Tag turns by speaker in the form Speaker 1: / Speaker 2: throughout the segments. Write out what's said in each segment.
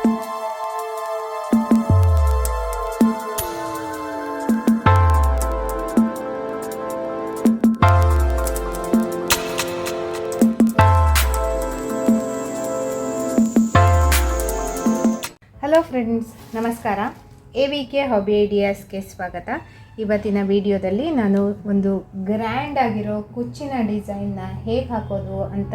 Speaker 1: Hello friends ನಮಸ್ಕಾರ. A V K hobby ಐಡಿಯಾಸ್ಗೆ ಸ್ವಾಗತ. ಇವತ್ತಿನ ವಿಡಿಯೋದಲ್ಲಿ ನಾನು ಒಂದು ಗ್ರ್ಯಾಂಡ್ ಆಗಿರೋ ಕುಚ್ಚಿನ ಡಿಸೈನ್ನ ಹೇಗೆ ಹಾಕೋದು ಅಂತ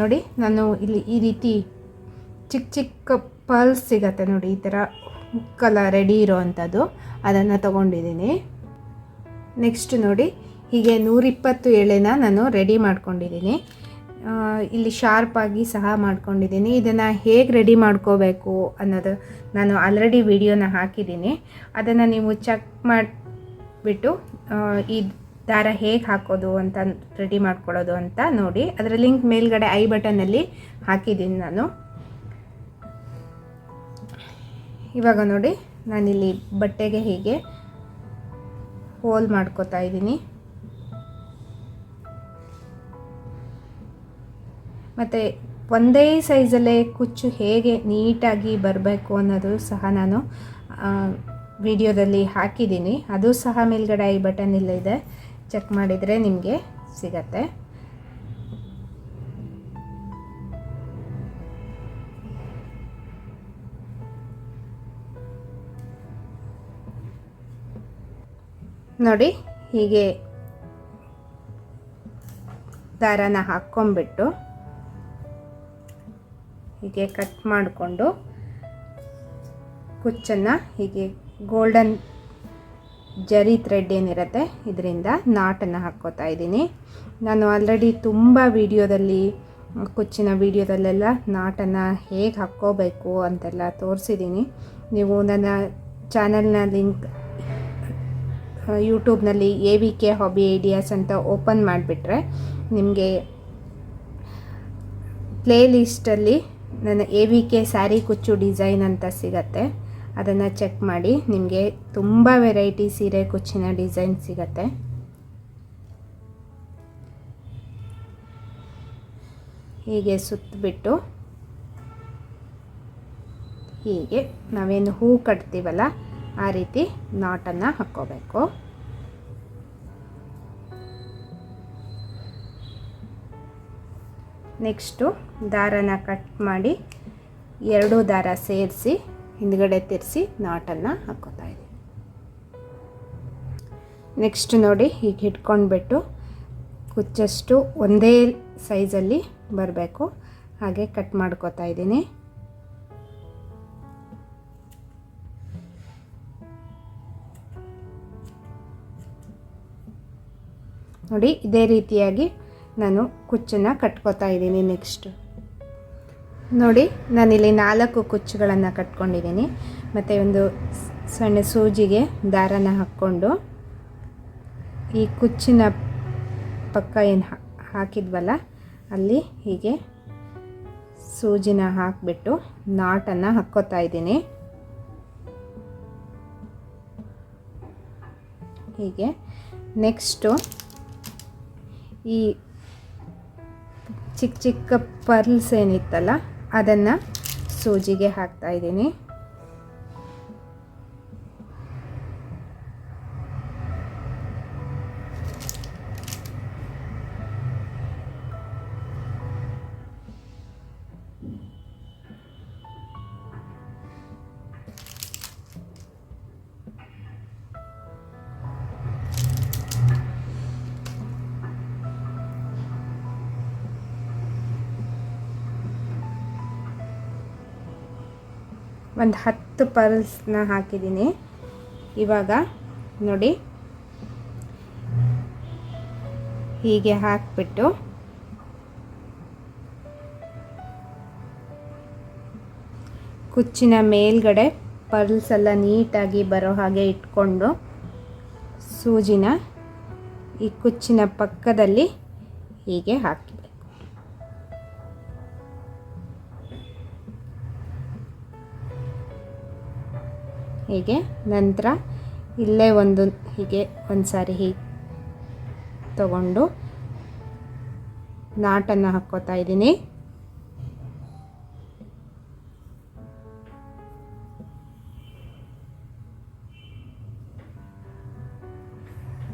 Speaker 1: ನೋಡಿ, ನಾನು ಇಲ್ಲಿ ಈ ರೀತಿ ಚಿಕ್ಕ ಚಿಕ್ಕ ಪರ್ಲ್ಸ್ ಸಿಗತ್ತೆ ನೋಡಿ, ಈ ಥರ ಉಕ್ಕಲ್ಲ ರೆಡಿ ಇರೋವಂಥದ್ದು. ಅದನ್ನು ತೊಗೊಂಡಿದ್ದೀನಿ. ನೆಕ್ಸ್ಟ್ ನೋಡಿ, ಹೀಗೆ ನೂರಿಪ್ಪತ್ತು ಎಳೆನ ನಾನು ರೆಡಿ ಮಾಡ್ಕೊಂಡಿದ್ದೀನಿ. ಇಲ್ಲಿ ಶಾರ್ಪಾಗಿ ಸಹ ಮಾಡ್ಕೊಂಡಿದ್ದೀನಿ. ಇದನ್ನು ಹೇಗೆ ರೆಡಿ ಮಾಡ್ಕೋಬೇಕು ಅನ್ನೋದು ನಾನು ಆಲ್ರೆಡಿ ವಿಡಿಯೋನ ಹಾಕಿದ್ದೀನಿ. ಅದನ್ನು ನೀವು ಚೆಕ್ ಮಾಡಿಬಿಟ್ಟು ಈ ದಾರ ಹೇಗೆ ಹಾಕೋದು ಅಂತ ರೆಡಿ ಮಾಡ್ಕೊಳ್ಳೋದು ಅಂತ ನೋಡಿ. ಅದರ ಲಿಂಕ್ ಮೇಲ್ಗಡೆ ಐ ಬಟನಲ್ಲಿ ಹಾಕಿದ್ದೀನಿ ನಾನು. ಇವಾಗ ನೋಡಿ, ನಾನಿಲ್ಲಿ ಬಟ್ಟೆಗೆ ಹೀಗೆ ಹೋಲ್ ಮಾಡ್ಕೋತಾ ಇದ್ದೀನಿ. ಮತ್ತು ಒಂದೇ ಸೈಜಲ್ಲೇ ಕುಚ್ಚು ಹೇಗೆ ನೀಟಾಗಿ ಬರಬೇಕು ಅನ್ನೋದು ಸಹ ನಾನು ವಿಡಿಯೋದಲ್ಲಿ ಹಾಕಿದ್ದೀನಿ ಅದು ಸಹ ಮೇಲ್ಗಡೆ ಐ ಬಟನ್ ಇಲ್ಲ ಇದೆ. ಚೆಕ್ ಮಾಡಿದರೆ ನಿಮಗೆ ಸಿಗತ್ತೆ. ನೋಡಿ ಹೀಗೆ ದಾರನ ಹಾಕ್ಕೊಂಬಿಟ್ಟು ಹೀಗೆ ಕಟ್ ಮಾಡಿಕೊಂಡು ಕುಚ್ಚನ್ನು ಹೀಗೆ ಗೋಲ್ಡನ್ ಜರಿ ಥ್ರೆಡ್ ಏನಿರುತ್ತೆ, ಇದರಿಂದ ನಾಟನ್ನು ಹಾಕ್ಕೋತಾ ಇದ್ದೀನಿ. ನಾನು ಆಲ್ರೆಡಿ ತುಂಬ ವಿಡಿಯೋದಲ್ಲಿ ಕುಚ್ಚಿನ ವಿಡಿಯೋದಲ್ಲೆಲ್ಲ ನಾಟನ್ನು ಹೇಗೆ ಹಾಕ್ಕೋಬೇಕು ಅಂತೆಲ್ಲ ತೋರಿಸಿದ್ದೀನಿ. ನೀವು ನನ್ನ ಚಾನೆಲ್ನ ಲಿಂಕ್ ಯೂಟ್ಯೂಬ್ನಲ್ಲಿ A V K hobby ideas ಅಂತ ಓಪನ್ ಮಾಡಿಬಿಟ್ರೆ, ನಿಮಗೆ ಪ್ಲೇ ಲಿಸ್ಟಲ್ಲಿ ನನ್ನ ಎ ವಿ ಕೆ ಸ್ಯಾರಿ ಕುಚ್ಚು ಡಿಸೈನ್ ಅಂತ ಸಿಗತ್ತೆ. ಅದನ್ನು ಚೆಕ್ ಮಾಡಿ ನಿಮಗೆ ತುಂಬ ವೆರೈಟಿ ಸೀರೆ, ಕುಚ್ಚಿನ ಡಿಸೈನ್ ಸಿಗತ್ತೆ. ಹೀಗೆ ಸುತ್ತಬಿಟ್ಟು ಹೀಗೆ ನಾವೇನು ಹೂ ಕಟ್ತೀವಲ್ಲ, ಆ ರೀತಿ ನಾಟನ್ನು ಹಾಕ್ಕೋಬೇಕು. ನೆಕ್ಸ್ಟು ದಾರನ ಕಟ್ ಮಾಡಿ ಎರಡೂ ದಾರ ಸೇರಿಸಿ ಹಿಂದ್ಗಡೆ ತಿರ್ಸಿ ನಾಟನ್ನು ಹಾಕೋತಾ ಇದ್ದೀನಿ. ನೆಕ್ಸ್ಟ್ ನೋಡಿ ಹೀಗೆ ಹಿಡ್ಕೊಂಡ್ಬಿಟ್ಟು ಕುಚ್ಚಷ್ಟು ಒಂದೇ ಸೈಜಲ್ಲಿ ಬರಬೇಕು. ಹಾಗೆ ಕಟ್ ಮಾಡ್ಕೋತಾ ಇದ್ದೀನಿ. ನೋಡಿ ಇದೇ ರೀತಿಯಾಗಿ ನಾನು ಕುಚ್ಚನ್ನು ಕಟ್ಕೋತಾ ಇದ್ದೀನಿ ನೆಕ್ಸ್ಟ್ ನೋಡಿ, ನಾನಿಲ್ಲಿ ನಾಲ್ಕು ಕುಚ್ಚುಗಳನ್ನು ಕಟ್ಕೊಂಡಿದ್ದೀನಿ. ಮತ್ತು ಒಂದು ಸಣ್ಣ ಸೂಜಿಗೆ ದಾರನ ಹಾಕ್ಕೊಂಡು ಈ ಕುಚ್ಚಿನ ಪಕ್ಕ ಏನು ಹಾಕಿದ್ವಲ್ಲ, ಅಲ್ಲಿ ಹೀಗೆ ಸೂಜಿನ ಹಾಕಿಬಿಟ್ಟು ನಾಟನ್ನು ಹಾಕ್ಕೋತಾ ಇದ್ದೀನಿ. ಹೀಗೆ ನೆಕ್ಸ್ಟು ಈ ಚಿಕ್ಕ ಚಿಕ್ಕ ಪರ್ಲ್ಸ್ ಏನಿತ್ತಲ್ಲ ಅದನ್ನು ಸೂಜಿಗೆ ಹಾಕ್ತಾ ಇದ್ದೀನಿ. ಒಂದು ಹತ್ತು ಪರ್ಲ್ಸ್ನ ಹಾಕಿದ್ದೀನಿ. ಇವಾಗ ನೋಡಿ. ಹೀಗೆ ಹಾಕಿಬಿಟ್ಟು. ಕುಚ್ಚಿನ ಮೇಲ್ಗಡೆ ಪರ್ಲ್ಸ್ ಎಲ್ಲ ನೀಟಾಗಿ ಬರೋ ಹಾಗೆ ಇಟ್ಕೊಂಡು ಸೂಜಿನ ಈ ಕುಚ್ಚಿನ ಪಕ್ಕದಲ್ಲಿ ಹೀಗೆ ಹಾಕಬೇಕು ಹೀಗೆ ನಂತರ ಇಲ್ಲೇ ಒಂದು ಹೀಗೆ ಒಂದು ಸಾರಿ ಹೀಗೆ ತಗೊಂಡು ನಾಟನ್ನು ಹಾಕ್ಕೋತಾ ಇದ್ದೀನಿ.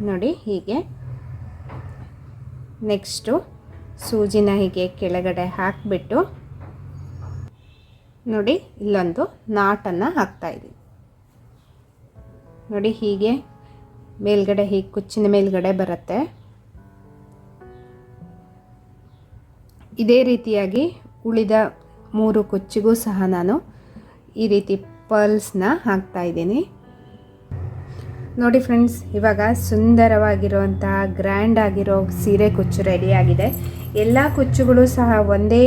Speaker 1: ನೋಡಿ ಹೀಗೆ ನೆಕ್ಸ್ಟು ಸೂಜಿನ ಹೀಗೆ ಕೆಳಗಡೆ ಹಾಕಿಬಿಟ್ಟು ನೋಡಿ ಇಲ್ಲೊಂದು ನಾಟನ್ನು ಹಾಕ್ತಾಯಿದ್ದೀನಿ ನೋಡಿ ಹೀಗೆ ಮೇಲ್ಗಡೆ ಹೀಗೆ ಕುಚ್ಚಿನ ಮೇಲ್ಗಡೆ ಬರುತ್ತೆ. ಇದೇ ರೀತಿಯಾಗಿ ಉಳಿದ ಮೂರು ಕುಚ್ಚಿಗೂ ಸಹ ನಾನು ಈ ರೀತಿ ಪರ್ಲ್ಸ್ನ ಹಾಕ್ತಾ ಇದ್ದೀನಿ. ನೋಡಿ ಫ್ರೆಂಡ್ಸ್, ಇವಾಗ ಸುಂದರವಾಗಿರುವಂತಹ ಗ್ರ್ಯಾಂಡ್ ಆಗಿರೋ ಸೀರೆ ಕುಚ್ಚು ರೆಡಿಯಾಗಿದೆ ಎಲ್ಲ ಕುಚ್ಚುಗಳು ಸಹ ಒಂದೇ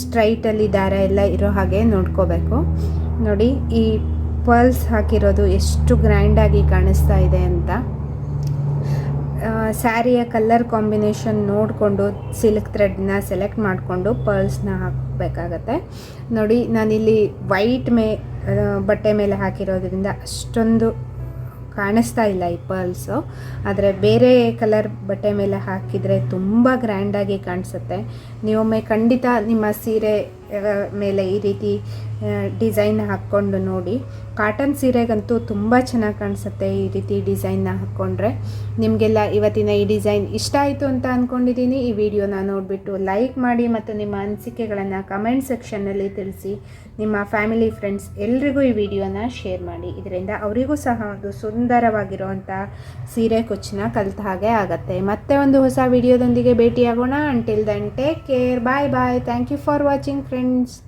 Speaker 1: ಸ್ಟ್ರೈಟಲ್ಲಿ ದಾರ ಎಲ್ಲ ಇರೋ ಹಾಗೆ ನೋಡ್ಕೋಬೇಕು. ನೋಡಿ ಈ ಪರ್ಲ್ಸ್ ಹಾಕಿರೋದು ಎಷ್ಟು ಗ್ರ್ಯಾಂಡಾಗಿ ಕಾಣಿಸ್ತಾ ಇದೆ ಅಂತ. ಸ್ಯಾರಿಯ ಕಲರ್ ಕಾಂಬಿನೇಷನ್ ನೋಡಿಕೊಂಡು ಸಿಲ್ಕ್ ಥ್ರೆಡ್ನ ಸೆಲೆಕ್ಟ್ ಮಾಡಿಕೊಂಡು ಪರ್ಲ್ಸ್ನ ಹಾಕಬೇಕಾಗತ್ತೆ. ನೋಡಿ, ನಾನಿಲ್ಲಿ ವೈಟ್ ಮೇ ಬಟ್ಟೆ ಮೇಲೆ ಹಾಕಿರೋದ್ರಿಂದ ಅಷ್ಟೊಂದು ಕಾಣಿಸ್ತಾ ಇಲ್ಲ ಈ ಪರ್ಲ್ಸು. ಆದರೆ ಬೇರೆ ಕಲರ್ ಬಟ್ಟೆ ಮೇಲೆ ಹಾಕಿದರೆ ತುಂಬ ಗ್ರ್ಯಾಂಡಾಗಿ ಕಾಣಿಸುತ್ತೆ. ನೀವೊಮ್ಮೆ ಖಂಡಿತ ನಿಮ್ಮ ಸೀರೆ ಮೇಲೆ ಈ ರೀತಿ ಡಿಸೈನ್ ಹಾಕ್ಕೊಂಡು ನೋಡಿ. ಕಾಟನ್ ಸೀರೆಗಂತೂ ತುಂಬ ಚೆನ್ನಾಗಿ ಕಾಣಿಸುತ್ತೆ ಈ ರೀತಿ ಡಿಸೈನ್ನ ಹಾಕ್ಕೊಂಡ್ರೆ ನಿಮಗೆಲ್ಲ ಇವತ್ತಿನ ಈ ಡಿಸೈನ್ ಇಷ್ಟ ಆಯಿತು ಅಂತ ಅಂದ್ಕೊಂಡಿದ್ದೀನಿ ಈ ವಿಡಿಯೋನ ನೋಡಿಬಿಟ್ಟು ಲೈಕ್ ಮಾಡಿ ಮತ್ತು ನಿಮ್ಮ ಅನಿಸಿಕೆಗಳನ್ನು ಕಮೆಂಟ್ ಸೆಕ್ಷನ್ನಲ್ಲಿ ತಿಳಿಸಿ. ನಿಮ್ಮ ಫ್ಯಾಮಿಲಿ ಫ್ರೆಂಡ್ಸ್ ಎಲ್ರಿಗೂ ಈ ವಿಡಿಯೋನ ಶೇರ್ ಮಾಡಿ. ಇದರಿಂದ ಅವರಿಗೂ ಸಹ ಒಂದು ಸುಂದರವಾಗಿರುವಂಥ ಸೀರೆ ಕುಚ್ಚನ್ನ ಕಲಿತ ಹಾಗೆ ಆಗುತ್ತೆ. ಮತ್ತೆ ಒಂದು ಹೊಸ ವಿಡಿಯೋದೊಂದಿಗೆ ಭೇಟಿಯಾಗೋಣ. Until then take care bye bye thank you for watching friends friends